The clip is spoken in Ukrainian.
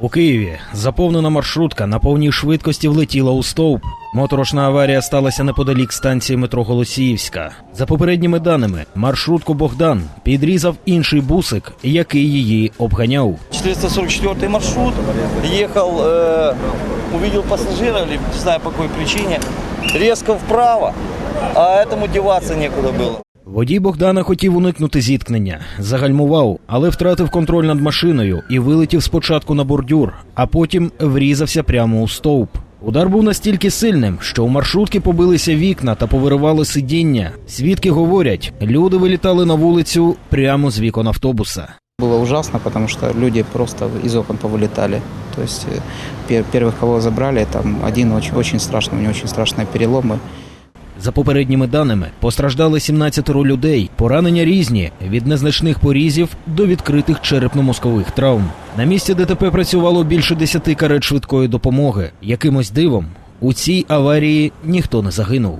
У Києві заповнена маршрутка на повній швидкості влетіла у стовп. Моторошна аварія сталася неподалік станції метро Голосіївська. За попередніми даними, маршрутку Богдан підрізав інший бусик, який її обганяв. 444 маршрут, ехал, э, увидел пассажира, или не знаю по какой причине, резко вправо, а этому деваться некуда было. Водій Богдана хотів уникнути зіткнення, загальмував, але втратив контроль над машиною і вилетів спочатку на бордюр, а потім врізався прямо у стовп. Удар був настільки сильним, що у маршрутки побилися вікна та повиривало сидіння. Свідки говорять, люди вилітали на вулицю прямо з вікон автобуса. Было ужасно, потому что люди просто из окон повылетали. То есть э, пер- первых, кого забрали, там один очень, очень страшный, у него очень страшные переломы. За попередніми даними, постраждали 17 людей. Поранення різні від незначних порізів до відкритих черепно-мозкових травм. На місці ДТП працювало більше 10 карет швидкої допомоги. Якимось дивом у цій аварії ніхто не загинув.